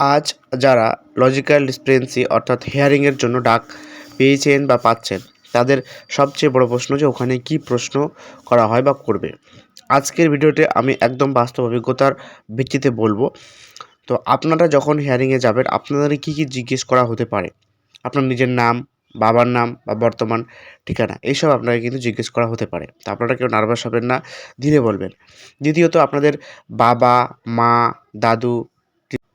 আজ যারা লজিক্যাল ডিসপ্লেন্সি অর্থাৎ হিয়ারিংয়ের জন্য ডাক পেয়েছেন বা পাচ্ছেন, তাদের সবচেয়ে বড় প্রশ্ন যে ওখানে কী প্রশ্ন করা হয় বা করবে। আজকের ভিডিওতে আমি একদম বাস্তব অভিজ্ঞতার ভিত্তিতে বলব। তো আপনারা যখন হিয়ারিংয়ে যাবেন, আপনাদের কী কী জিজ্ঞেস করা হতে পারে? আপনার নিজের নাম, বাবার নাম বা বর্তমান ঠিকানা, এইসব আপনাকে কিন্তু জিজ্ঞেস করা হতে পারে। তো আপনারা কেউ নার্ভাস হবেন না, ধীরে বলবেন। দ্বিতীয়ত, আপনাদের বাবা, মা, দাদু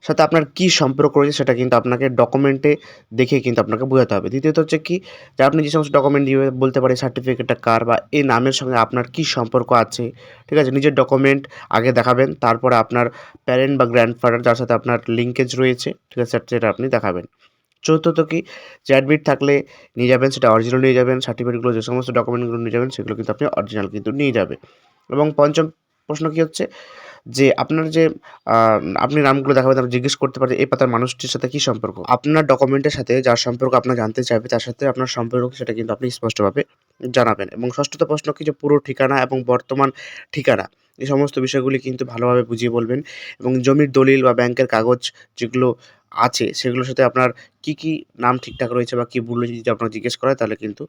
সাথে আপনার কী সম্পর্ক রয়েছে সেটা কিন্তু আপনাকে ডকুমেন্টে দেখে কিন্তু আপনাকে বোঝাতে হবে। দ্বিতীয়ত হচ্ছে কি, যে আপনি যে সমস্ত ডকুমেন্ট দিয়ে বলতে পারি সার্টিফিকেটটা কার বা এই নামের সঙ্গে আপনার কী সম্পর্ক আছে, ঠিক আছে? নিজের ডকুমেন্ট আগে দেখাবেন, তারপরে আপনার প্যারেন্ট বা গ্র্যান্ডফাদার যার সাথে আপনার লিঙ্কেজ রয়েছে, ঠিক আছে? সেটা আপনি দেখাবেন। চতুর্থত কি, যে অ্যাডমিট থাকলে নিয়ে যাবেন, সেটা অরিজিনাল নিয়ে যাবেন সার্টিফিকেটগুলো যে সমস্ত ডকুমেন্টগুলো নিয়ে যাবেন, সেগুলো কিন্তু আপনি অরিজিনাল কিন্তু নিয়ে যাবে এবং পঞ্চম প্রশ্ন কী হচ্ছে যে আপনার যে আপনি নামগুলো দেখাবেন আপনি জিজ্ঞেস করতে পারেন এই পাতার মানুষটির সাথে কী সম্পর্ক। আপনার ডকুমেন্টের সাথে যার সম্পর্ক আপনার জানতে চাইবে, তার সাথে আপনার সম্পর্ক সেটা কিন্তু আপনি স্পষ্টভাবে জানাবেন। এবং ষষ্ঠত প্রশ্ন কি যে পুরো ঠিকানা এবং বর্তমান ঠিকানা, এই সমস্ত বিষয়গুলি কিন্তু ভালোভাবে বুঝিয়ে বলবেন। এবং জমির দলিল বা ব্যাংকের কাগজ যেগুলো আছে, সেগুলোর সাথে আপনার কি কি নাম ঠিকঠাক রয়েছে বা কী ভুল যদি আপনার জিজ্ঞেস করা তাহলে কিন্তু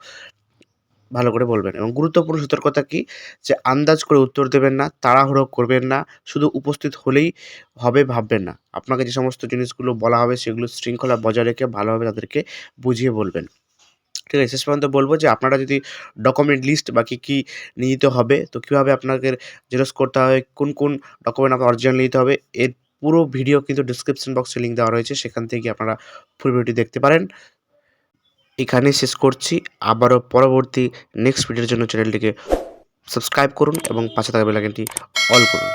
ভালো করে বলবেন। এবং গুরুত্বপূর্ণ সতর্কতা কি? যে আন্দাজ করে উত্তর দেবেন না, তাড়াহুড়ো করবেন না, শুধু উপস্থিত হলেই হবে ভাববেন না। আপনাকে যে সমস্ত জিনিসগুলো বলা হবে সেগুলো শৃঙ্খলা বজায় রেখে ভালোভাবে তাদেরকে বুঝিয়ে বলবেন। ঠিক আছে, শেষ পর্যন্ত বলব যে আপনারা যদি ডকুমেন্ট লিস্ট বা কী কী নিয়ে যেতে হবে, তো কীভাবে আপনাকে জেরক্স করতে হবে, কোন কোন ডকুমেন্ট আপনার অরিজিনাল নিতে হবে, এর পুরো ভিডিও কিন্তু ডিসক্রিপশন বক্সে লিঙ্ক দেওয়া রয়েছে। সেখান থেকে আপনারা ফুল ভিডিওটি দেখতে পারেন। এখানে শেষ করছি। আবারও পরবর্তী নেক্সট ভিডিওর জন্য চ্যানেলটিকে সাবস্ক্রাইব করুন এবং পাশে থাকা বেলাইকনটি অল করুন।